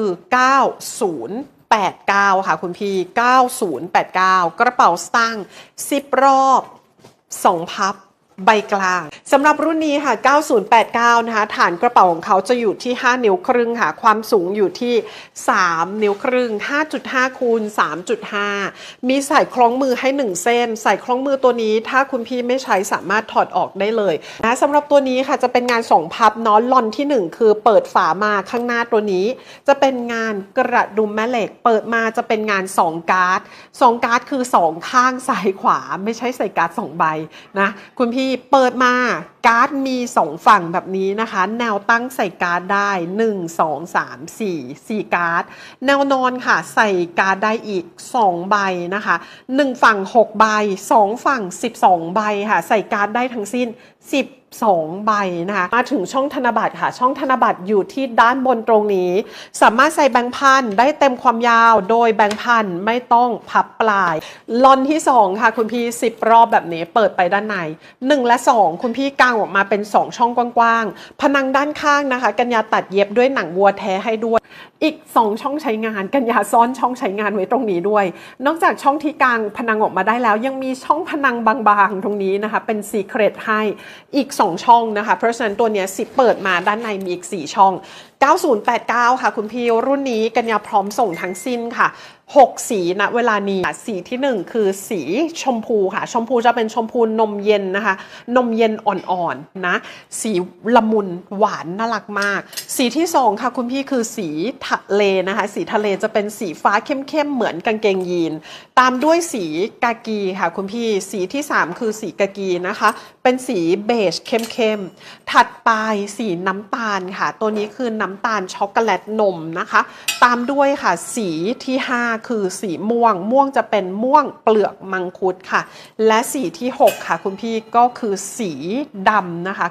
คือ 9089 ค่ะคุณพี่ 9089 กระเป๋าสตางค์10 รอบ 2 พับ ใบกลาง สำหรับรุ่นนี้ค่ะ 9089 นะคะ ฐานกระเป๋าของเขาจะอยู่ที่ 5 นิ้วครึ่งค่ะ ความสูงอยู่ที่ 3 นิ้วครึ่ง 5.5 คูณ 3.5 มีใส่คล้องมือให้ 1 เส้น ใส่คล้องมือตัวนี้ถ้าคุณพี่ไม่ใช้สามารถถอดออกได้เลยนะสำหรับตัวนี้ค่ะจะเป็นงาน 2 พับเนาะลอนที่ 1 คือเปิดฝามาข้างหน้าตัวนี้ จะเป็นงานกระดุมแม่เหล็ก เปิดมาจะเป็นงาน 2 การ์ด 2 การ์ดคือ 2 ข้างซ้ายขวา ไม่ใช่ใส่การ์ด2ใบนะคุณพี่เปิดมาการ์ดมี 2 ฝั่งแบบนี้นะคะ แนวตั้งใส่การ์ดได้ 1 2 3 4 4 การ์ด แนวนอนค่ะ ใส่การ์ดได้อีก 2 ใบนะคะ 1 ฝั่ง 6 ใบ 2 ฝั่ง 12 ใบค่ะ ใส่การ์ดได้ทั้งสิ้น 12 ใบนะคะมาถึงช่องธนบัตรค่ะ ช่องธนบัตรอยู่ที่ด้านบนตรงนี้ สามารถใส่แบงค์พันได้เต็มความยาวโดยแบงค์พันไม่ต้องพับปลายลอนที่ 2 ค่ะ คุณพี่ 10 รอบแบบนี้เปิดไปด้านใน 1 และ 2 คุณพี่กางออกมาเป็น 2 ช่องกว้างๆผนังด้านข้างนะคะ กัญญาตัดเย็บด้วยหนังวัวแท้ให้ด้วย อีก 2 ช่องใช้งาน กัญญาซ่อนช่องใช้งานไว้ตรงนี้ด้วย นอกจากช่องที่กลางผนังออกมาได้แล้ว ยังมีช่องผนังบางๆ ตรงนี้นะคะ เป็นซีเครตให้อีก2 ช่องนะคะ เพราะฉะนั้นตัวเนี้ยสิเปิดมาด้านในมีอีก 4 ช่อง 9089 ค่ะ คุณพี่รุ่นนี้กัญญาพร้อมส่งทั้งสิ้นค่ะ 6 สีณเวลานี้สีที่ 1 คือสีชมพูค่ะ ชมพูจะเป็นชมพูนมเย็นนะคะ นมเย็นอ่อนๆนะสีละมุนหวานน่ารักมากสีที่2ค่ะคุณพี่คือสีทะเลนะคะ สีทะเลจะเป็นสีฟ้าเข้มๆเหมือนกางเกงยีน ตามด้วยสีกากีค่ะคุณพี่สีที่3คือสีกากีนะคะ เป็นสีเบจเข้มๆถัดไปสีน้ำตาลค่ะ ตัวนี้คือน้ำตาลช็อกโกแลตนมนะคะ ตามด้วยค่ะสีที่5คือสีม่วง ม่วงจะเป็นม่วงเปลือกมังคุดค่ะ และสีที่6ค่ะคุณพี่ก็คือสีดำนะคะ